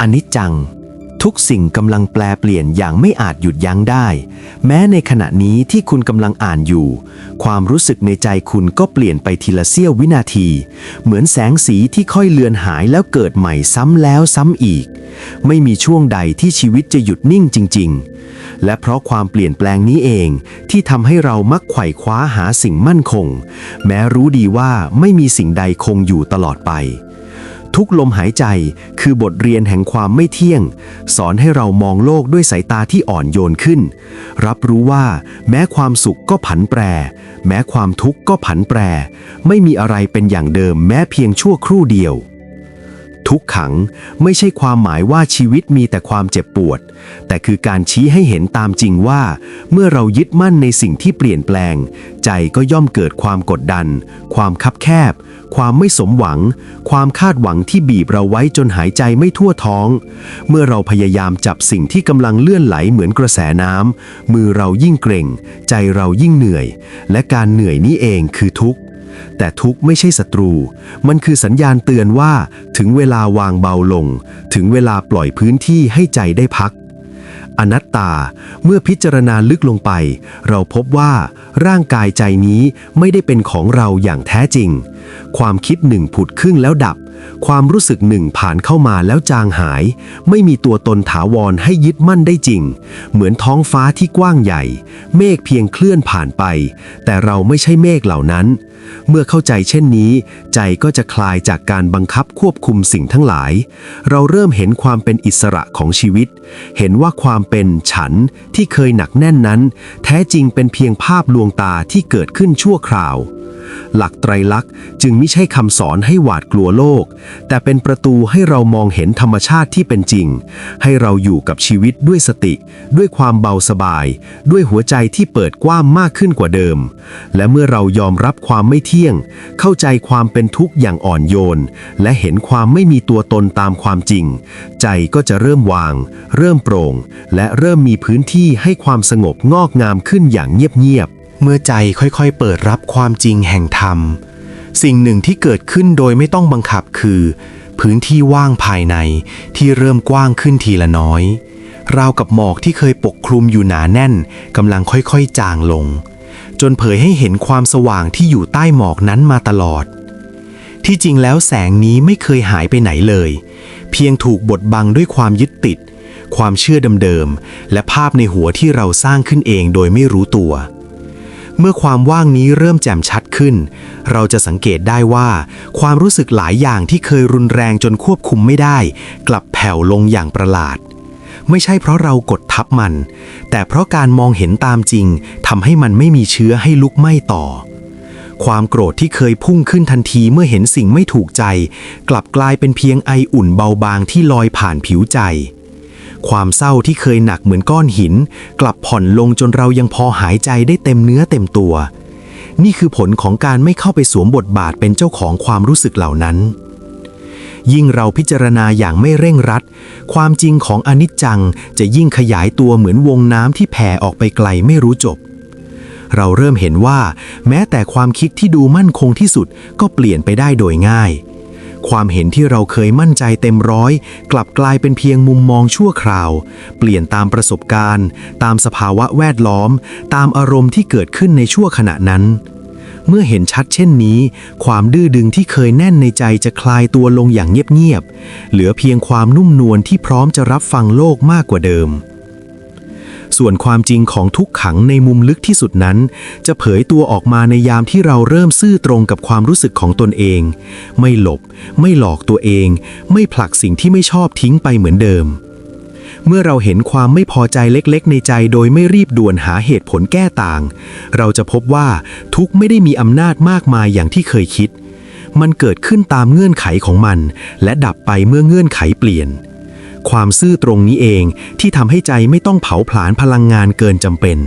อนิจจัง ทุกสิ่งกำลังแปลเปลี่ยนอย่างไม่อาจหยุดยั้งได้ แม้ในขณะนี้ที่คุณกำลังอ่านอยู่ ความรู้สึกในใจคุณก็เปลี่ยนไปทีละเสี้ยววินาที เหมือนแสงสีที่ค่อยเลือนหายแล้วเกิดใหม่ซ้ำแล้วซ้ำอีก ไม่มีช่วงใดที่ชีวิตจะหยุดนิ่งจริง ๆ และเพราะความเปลี่ยนแปลงนี้เองที่ทำให้เรามักไขว่คว้าหาสิ่งมั่นคง แม้รู้ดีว่าไม่มีสิ่งใดคงอยู่ตลอดไป ทุกลมหายใจคือบทเรียนแห่งความไม่เที่ยง สอนให้เรามองโลกด้วยสายตาที่อ่อนโยนขึ้น รับรู้ว่าแม้ความสุขก็ผันแปร แม้ความทุกข์ก็ผันแปร ไม่มีอะไรเป็นอย่างเดิมแม้เพียงชั่วครู่เดียว ทุกขังไม่ใช่ความหมายว่าชีวิตมีแต่ความเจ็บปวด แต่คือการชี้ให้เห็นตามจริงว่า เมื่อเรายึดมั่นในสิ่งที่เปลี่ยนแปลง ใจก็ย่อมเกิดความกดดัน ความคับแคบ ความไม่สมหวัง ความคาดหวังที่บีบเราไว้จนหายใจไม่ทั่วท้อง เมื่อเราพยายามจับสิ่งที่กำลังเลื่อนไหลเหมือนกระแสน้ำมือเรายิ่งเกร็งใจเรายิ่งเหนื่อย และการเหนื่อยนี้เองคือทุกข์ แต่ทุกข์ไม่ใช่ศัตรู มันคือสัญญาณเตือนว่า ถึงเวลาวางเบาลง ถึงเวลาปล่อยพื้นที่ให้ใจได้พัก อนัตตา เมื่อพิจารณาลึกลงไป เราพบว่า ร่างกายใจนี้ไม่ได้เป็นของเราอย่างแท้จริง ความคิดหนึ่งผุดขึ้นแล้วดับ ความรู้สึกหนึ่งผ่านเข้ามาแล้วจางหาย ไม่มีตัวตนถาวรให้ยึดมั่นได้จริง เหมือนท้องฟ้าที่กว้างใหญ่ เมฆเพียงเคลื่อนผ่านไป แต่เราไม่ใช่เมฆเหล่านั้น เมื่อเข้าใจเช่นนี้ ใจก็จะคลายจากการบังคับควบคุมสิ่งทั้งหลาย เราเริ่มเห็นความเป็นอิสระของชีวิต เห็นว่าความเป็นฉันที่เคยหนักแน่นนั้น แท้จริงเป็นเพียงภาพลวงตาที่เกิดขึ้นชั่วคราว หลักไตรลักษณ์จึงไม่ใช่คำสอนให้หวาดกลัวโลก แต่เป็นประตูให้เรามองเห็นธรรมชาติที่เป็นจริง ให้เราอยู่กับชีวิตด้วยสติ ด้วยความเบาสบาย ด้วยหัวใจที่เปิดกว้างมากขึ้นกว่าเดิม และเมื่อเรายอมรับความไม่เที่ยง เข้าใจความเป็นทุกข์อย่างอ่อนโยน และเห็นความไม่มีตัวตนตามความจริง ใจก็จะเริ่มวาง เริ่มโปร่ง และเริ่มมีพื้นที่ให้ความสงบงอกงามขึ้นอย่างเงียบๆ เมื่อใจค่อยๆ เปิดรับความจริงแห่งธรรม สิ่งหนึ่งที่เกิดขึ้นโดยไม่ต้องบังคับคือ พื้นที่ว่างภายในที่เริ่มกว้างขึ้นทีละน้อย ราวกับหมอกที่เคยปกคลุมอยู่หนาแน่นกำลังค่อยๆ จางลง จนเผยให้เห็นความสว่างที่อยู่ใต้หมอกนั้นมาตลอด ที่จริงแล้วแสงนี้ไม่เคยหายไปไหนเลย เพียงถูกบดบังด้วยความยึดติดความเชื่อเดิมๆ และภาพในหัวที่เราสร้างขึ้นเองโดยไม่รู้ตัว เมื่อความว่างนี้เริ่มแจ่มชัดขึ้น เราจะสังเกตได้ว่า ความรู้สึกหลายอย่างที่เคยรุนแรงจนควบคุมไม่ได้ กลับแผ่วลงอย่างประหลาด ไม่ใช่เพราะเรากดทับมัน แต่เพราะการมองเห็นตามจริงทำให้มันไม่มีเชื้อให้ลุกไหม้ต่อ ความโกรธที่เคยพุ่งขึ้นทันทีเมื่อเห็นสิ่งไม่ถูกใจ กลับกลายเป็นเพียงไออุ่นเบาบางที่ลอยผ่านผิวใจ ความเศร้าที่เคยหนักเหมือนก้อนหิน กลับผ่อนลงจนเรายังพอหายใจได้เต็มเนื้อเต็มตัว นี่คือผลของการไม่เข้าไปสวมบทบาทเป็นเจ้าของความรู้สึกเหล่านั้น ยิ่งเราพิจารณาอย่างไม่เร่งรัด ความจริงของอนิจจังจะยิ่งขยายตัวเหมือนวงน้ำที่แผ่ออกไปไกลไม่รู้จบเราเริ่มเห็นว่า แม้แต่ความคิดที่ดูมั่นคงที่สุดก็เปลี่ยนไปได้โดยง่าย ความเห็นที่เราเคยมั่นใจเต็มร้อย กลับกลายเป็นเพียงมุมมองชั่วคราว เปลี่ยนตามประสบการณ์ ตามสภาวะแวดล้อม ตามอารมณ์ที่เกิดขึ้นในชั่วขณะนั้น เมื่อเห็นชัดเช่นนี้ ความดื้อดึงที่เคยแน่นในใจจะคลายตัวลงอย่างเงียบๆเหลือเพียงความนุ่มนวลที่พร้อมจะรับฟังโลกมากกว่าเดิม ส่วนความจริงของทุกขังในมุมลึกที่สุดนั้น จะเผยตัวออกมาในยามที่เราเริ่มซื่อตรงกับความรู้สึกของตนเอง ไม่หลบ ไม่หลอกตัวเอง ไม่ผลักสิ่งที่ไม่ชอบทิ้งไปเหมือนเดิม เมื่อเราเห็นความไม่พอใจเล็กๆ ในใจโดยไม่รีบด่วนหาเหตุผลแก้ต่าง เราจะพบว่าทุกไม่ได้มีอำนาจมากมายอย่างที่เคยคิด มันเกิดขึ้นตามเงื่อนไขของมัน และดับไปเมื่อเงื่อนไขเปลี่ยน ความซื่อตรงนี้เองที่ทำให้ใจไม่ต้องเผาผลาญพลังงานเกินจำเป็น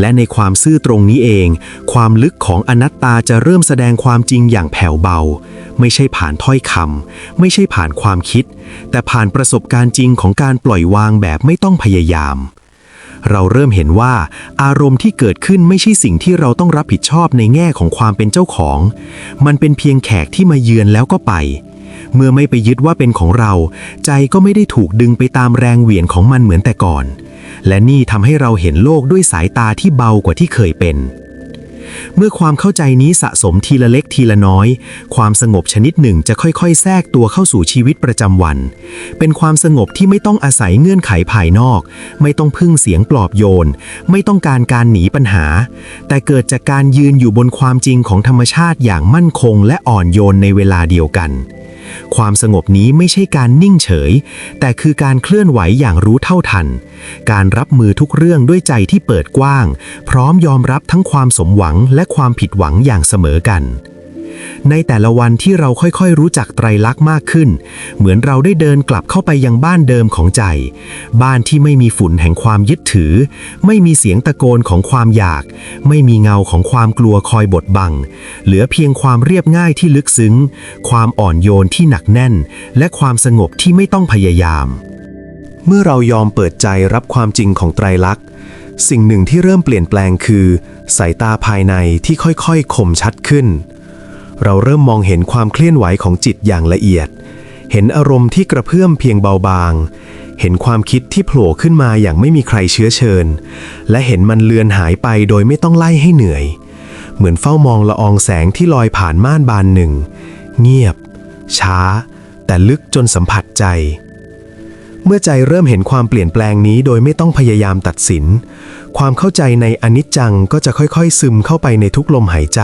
และในความซื่อตรงนี้เอง ความลึกของอนัตตาจะเริ่มแสดงความจริงอย่างแผ่วเบา ไม่ใช่ผ่านถ้อยคำไม่ใช่ผ่านความคิด แต่ผ่านประสบการณ์จริงของการปล่อยวางแบบไม่ต้องพยายาม เราเริ่มเห็นว่า อารมณ์ที่เกิดขึ้นไม่ใช่สิ่งที่เราต้องรับผิดชอบในแง่ของความเป็นเจ้าของ มันเป็นเพียงแขกที่มาเยือนแล้วก็ไป เมื่อไม่ไปยึดว่าเป็นของเรา ใจก็ไม่ได้ถูกดึงไปตามแรงเหวี่ยงของมันเหมือนแต่ก่อน และนี่ทำให้เราเห็นโลกด้วยสายตาที่เบากว่าที่เคยเป็น เมื่อความเข้าใจนี้สะสมทีละเล็กทีละน้อย ความสงบชนิดหนึ่งจะค่อยๆ แทรกตัวเข้าสู่ชีวิตประจำวัน เป็นความสงบที่ไม่ต้องอาศัยเงื่อนไขภายนอก ไม่ต้องพึ่งเสียงปลอบโยน ไม่ต้องการการหนีปัญหา แต่เกิดจากการยืนอยู่บนความจริงของธรรมชาติอย่างมั่นคงและอ่อนโยนในเวลาเดียวกัน ความสงบนี้ไม่ใช่การนิ่งเฉย แต่คือการเคลื่อนไหวอย่างรู้เท่าทัน การรับมือทุกเรื่องด้วยใจที่เปิดกว้าง พร้อมยอมรับทั้งความสมหวังและความผิดหวังอย่างเสมอกัน ในแต่ละวันที่เราค่อยๆ รู้จักไตรลักษณ์มากขึ้น เหมือนเราได้เดินกลับเข้าไปยังบ้านเดิมของใจ บ้านที่ไม่มีฝุ่นแห่งความยึดถือ ไม่มีเสียงตะโกนของความอยาก ไม่มีเงาของความกลัวคอยบดบัง เหลือเพียงความเรียบง่ายที่ลึกซึ้ง ความอ่อนโยนที่หนักแน่น และความสงบที่ไม่ต้องพยายาม เมื่อเรายอมเปิดใจรับความจริงของไตรลักษณ์สิ่งหนึ่งที่เริ่มเปลี่ยนแปลงคือ สายตาภายในที่ค่อยๆคมชัดขึ้น เราเริ่มมองเห็นความเคลื่อนไหวของจิตอย่างละเอียด เห็นอารมณ์ที่กระเพื่อมเพียงเบาบาง เห็นความคิดที่โผล่ขึ้นมาอย่างไม่มีใครเชื้อเชิญ และเห็นมันเลือนหายไปโดยไม่ต้องไล่ให้เหนื่อย เหมือนเฝ้ามองละอองแสงที่ลอยผ่านม่านบานหนึ่ง เงียบ ช้า แต่ลึกจนสัมผัสใจ เมื่อใจเริ่มเห็นความเปลี่ยนแปลงนี้โดยไม่ต้องพยายามตัดสิน ความเข้าใจในอนิจจังก็จะค่อยๆ ซึมเข้าไปในทุกลมหายใจ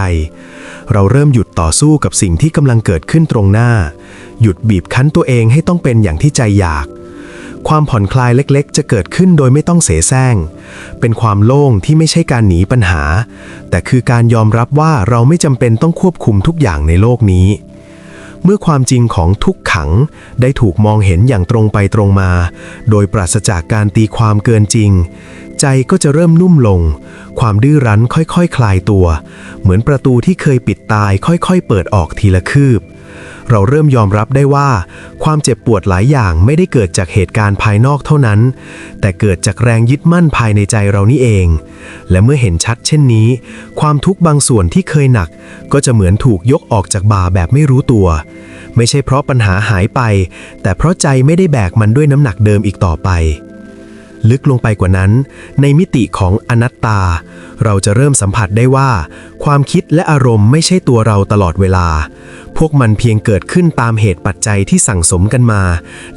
เราเริ่มหยุดต่อสู้กับสิ่งที่กำลังเกิดขึ้นตรงหน้า หยุดบีบคั้นตัวเองให้ต้องเป็นอย่างที่ใจอยาก ความผ่อนคลายเล็กๆ จะเกิดขึ้นโดยไม่ต้องเสแสร้ง เป็นความโล่งที่ไม่ใช่การหนีปัญหา แต่คือการยอมรับว่าเราไม่จำเป็นต้องควบคุมทุกอย่างในโลกนี้ เมื่อความจริงของทุกขังได้ถูกมองเห็นอย่างตรงไปตรงมา โดยปราศจากการตีความเกินจริง ใจก็จะเริ่มนุ่มลง ความดื้อรั้นค่อยๆคคลายตัว เหมือนประตูที่เคยปิดตายค่อยๆ เปิดออกทีละคืบ เราเริ่มยอมรับได้ว่า ความเจ็บปวดหลายอย่างไม่ได้เกิดจากเหตุการณ์ภายนอกเท่านั้น แต่เกิดจากแรงยึดมั่นภายในใจเรานี่เอง และเมื่อเห็นชัดเช่นนี้ ความทุกข์บางส่วนที่เคยหนัก ก็จะเหมือนถูกยกออกจากบ่าแบบไม่รู้ตัว ไม่ใช่เพราะปัญหาหายไป แต่เพราะใจไม่ได้แบกมันด้วยน้ำหนักเดิมอีกต่อไป ลึกลงไปกว่านั้น ในมิติของอนัตตา เราจะเริ่มสัมผัสได้ว่า ความคิดและอารมณ์ไม่ใช่ตัวเราตลอดเวลาพวกมันเพียงเกิดขึ้นตามเหตุปัจจัยที่สั่งสมกันมา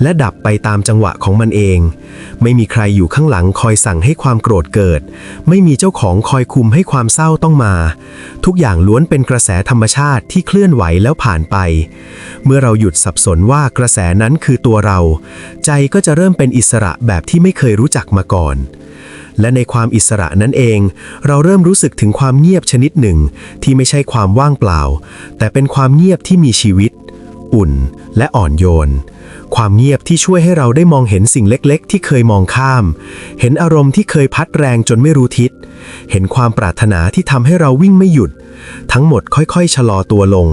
และดับไปตามจังหวะของมันเอง ไม่มีใครอยู่ข้างหลังคอยสั่งให้ความโกรธเกิด ไม่มีเจ้าของคอยคุมให้ความเศร้าต้องมา ทุกอย่างล้วนเป็นกระแสธรรมชาติที่เคลื่อนไหวแล้วผ่านไป เมื่อเราหยุดสับสนว่ากระแสนั้นคือตัวเรา ใจก็จะเริ่มเป็นอิสระแบบที่ไม่เคยรู้จักมาก่อน และในความอิสระนั้นเอง เราเริ่มรู้สึกถึงความเงียบชนิดหนึ่ง ที่ไม่ใช่ความว่างเปล่า แต่เป็นความเงียบที่มีชีวิต อุ่น และอ่อนโยน ความเงียบที่ช่วยให้เราได้มองเห็นสิ่งเล็กๆ ที่เคยมองข้าม เห็นอารมณ์ที่เคยพัดแรงจนไม่รู้ทิศ เห็นความปรารถนาที่ทำให้เราวิ่งไม่หยุด ทั้งหมดค่อยๆ ชะลอตัวลง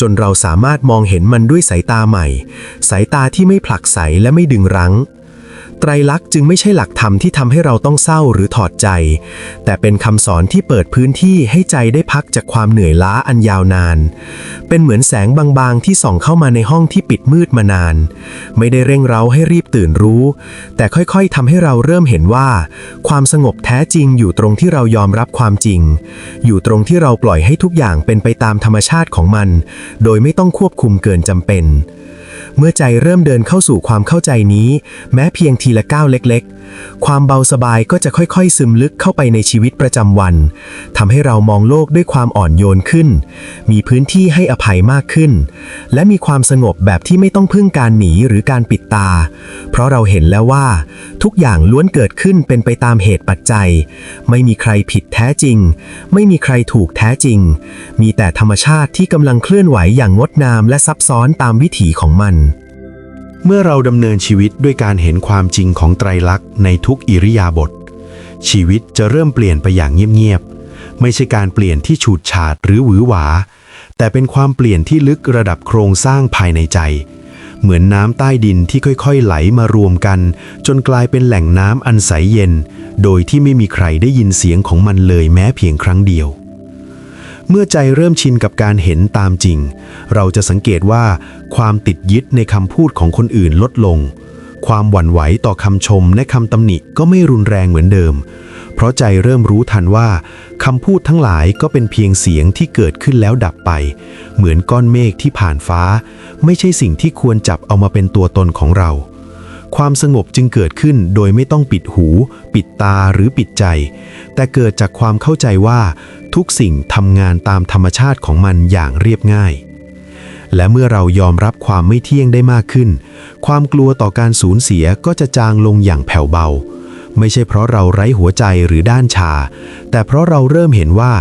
จนเราสามารถมองเห็นมันด้วยสายตาใหม่ สายตาที่ไม่ผลักไสและไม่ดึงรั้ง ตรลักษณ์จึงไม่ใช่หลักธรรมที่ทำให้เราต้องเศร้าหรือถอดใจ แต่เป็นคำสอนที่เปิดพื้นที่ให้ใจได้พักจากความเหนื่อยล้าอันยาวนาน เป็นเหมือนแสงบางๆที่ส่องเข้ามาในห้องที่ปิดมืดมานาน ไม่ได้เร่งเร้าให้รีบตื่นรู้ แต่ค่อยๆทำให้เราเริ่มเห็นว่า ความสงบแท้จริงอยู่ตรงที่เรายอมรับความจริง อยู่ตรงที่เราปล่อยให้ทุกอย่างเป็นไปตามธรรมชาติของมัน โดยไม่ต้องควบคุมเกินจำเป็น เมื่อใจเริ่มเดินเข้าสู่ความเข้าใจนี้ แม้เพียงทีละก้าวเล็กๆ ความเบาสบายก็จะค่อยๆ ซึมลึกเข้าไปในชีวิตประจำวันทำให้เรามองโลกด้วยความอ่อนโยนขึ้น มีพื้นที่ให้อภัยมากขึ้น และมีความสงบแบบที่ไม่ต้องพึ่งการหนีหรือการปิดตา เพราะเราเห็นแล้วว่า ทุกอย่างล้วนเกิดขึ้นเป็นไปตามเหตุปัจจัย ไม่มีใครผิดแท้จริง ไม่มีใครถูกแท้จริง มีแต่ธรรมชาติที่กำลังเคลื่อนไหวอย่างงดงามและซับซ้อนตามวิถีของมันเมื่อเราดำเนินชีวิตด้วยการเห็นความจริงของไตรลักษณ์ในทุกอิริยาบถชีวิตจะเริ่มเปลี่ยนไปอย่างเงียบๆ ไม่ใช่การเปลี่ยนที่ฉูดฉาดหรือหวือหวา แต่เป็นความเปลี่ยนที่ลึกระดับโครงสร้างภายในใจ เหมือนน้ำใต้ดินที่ค่อยๆ ไหลมารวมกัน จนกลายเป็นแหล่งน้ำอันใสเย็น โดยที่ไม่มีใครได้ยินเสียงของมันเลยแม้เพียงครั้งเดียว เมื่อใจเริ่มชินกับการเห็นตามจริง เราจะสังเกตว่า ความติดยึดในคำพูดของคนอื่นลดลง ความหวั่นไหวต่อคำชมและคำตำหนิก็ไม่รุนแรงเหมือนเดิม เพราะใจเริ่มรู้ทันว่าคำพูดทั้งหลายก็เป็นเพียงเสียงที่เกิดขึ้นแล้วดับไป เหมือนก้อนเมฆที่ผ่านฟ้า ไม่ใช่สิ่งที่ควรจับเอามาเป็นตัวตนของเรา ความสงบจึงเกิดขึ้นโดยไม่ต้องปิดหู ปิดตาหรือปิดใจ แต่เกิดจากความเข้าใจว่า ทุกสิ่งทำงานตามธรรมชาติของมันอย่างเรียบง่าย และเมื่อเรายอมรับความไม่เที่ยงได้มากขึ้น ความกลัวต่อการสูญเสียก็จะจางลงอย่างแผ่วเบา ไม่ใช่เพราะเราไร้หัวใจหรือด้านชา แต่เพราะเราเริ่มเห็นว่า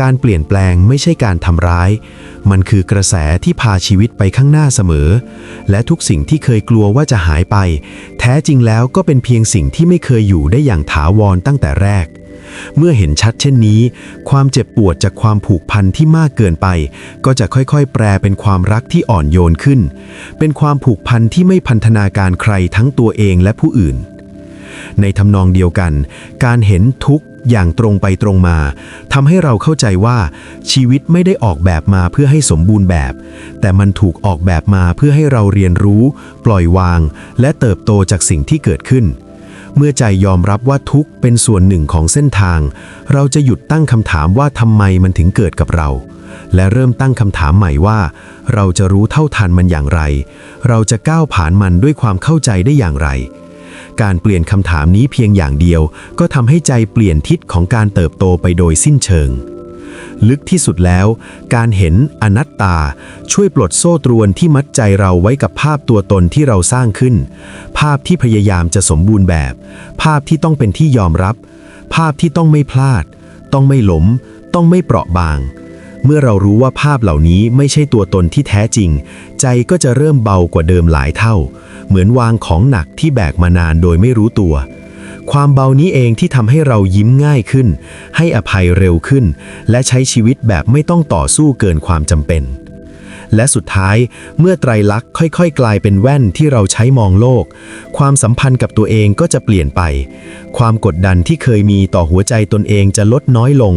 การเปลี่ยนแปลงไม่ใช่การทำร้าย มันคือกระแสที่พาชีวิตไปข้างหน้าเสมอ และทุกสิ่งที่เคยกลัวว่าจะหายไป แท้จริงแล้วก็เป็นเพียงสิ่งที่ไม่เคยอยู่ได้อย่างถาวรตั้งแต่แรกเมื่อเห็นชัดเช่นนี้ ความเจ็บปวดจากความผูกพันที่มากเกินไป ก็จะค่อยๆ แปลเป็นความรักที่อ่อนโยนขึ้น เป็นความผูกพันที่ไม่พันธนาการใครทั้งตัวเองและผู้อื่น ในทำนองเดียวกัน การเห็นทุกข์อย่างตรงไปตรงมาทำให้เราเข้าใจว่า ชีวิตไม่ได้ออกแบบมาเพื่อให้สมบูรณ์แบบ แต่มันถูกออกแบบมาเพื่อให้เราเรียนรู้ ปล่อยวาง และเติบโตจากสิ่งที่เกิดขึ้น เมื่อใจยอมรับว่าทุกข์เป็นส่วนหนึ่งของเส้นทาง เราจะหยุดตั้งคำถามว่าทำไมมันถึงเกิดกับเรา และเริ่มตั้งคำถามใหม่ว่า เราจะรู้เท่าทันมันอย่างไร เราจะก้าวผ่านมันด้วยความเข้าใจได้อย่างไร การเปลี่ยนคำถามนี้เพียงอย่างเดียว ก็ทำให้ใจเปลี่ยนทิศของการเติบโตไปโดยสิ้นเชิง ลึกที่สุดแล้ว การเห็นอนัตตา ช่วยปลดโซ่ตรวนที่มัดใจเราไว้กับภาพตัวตนที่เราสร้างขึ้น ภาพที่พยายามจะสมบูรณ์แบบ ภาพที่ต้องเป็นที่ยอมรับ ภาพที่ต้องไม่พลาด ต้องไม่หลม ต้องไม่เปราะบาง เมื่อเรารู้ว่าภาพเหล่านี้ไม่ใช่ตัวตนที่แท้จริง ใจก็จะเริ่มเบากว่าเดิมหลายเท่า เหมือนวางของหนักที่แบกมานานโดยไม่รู้ตัว ความเบานี้เองที่ทำให้เรายิ้มง่ายขึ้น ให้อภัยเร็วขึ้น และใช้ชีวิตแบบไม่ต้องต่อสู้เกินความจำเป็น และสุดท้ายเมื่อไตรลักษณ์ค่อยๆ กลายเป็นแว่นที่เราใช้มองโลก ความสัมพันธ์กับตัวเองก็จะเปลี่ยนไป ความกดดันที่เคยมีต่อหัวใจตนเองจะลดน้อยลง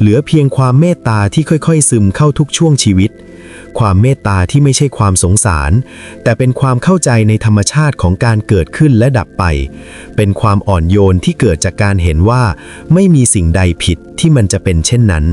เหลือเพียงความเมตตาที่ค่อยๆ ซึมเข้าทุกช่วงชีวิต ความเมตตาที่ไม่ใช่ความสงสาร แต่เป็นความเข้าใจในธรรมชาติของการเกิดขึ้นและดับไป เป็นความอ่อนโยนที่เกิดจากการเห็นว่า ไม่มีสิ่งใดผิดที่มันจะเป็นเช่นนั้น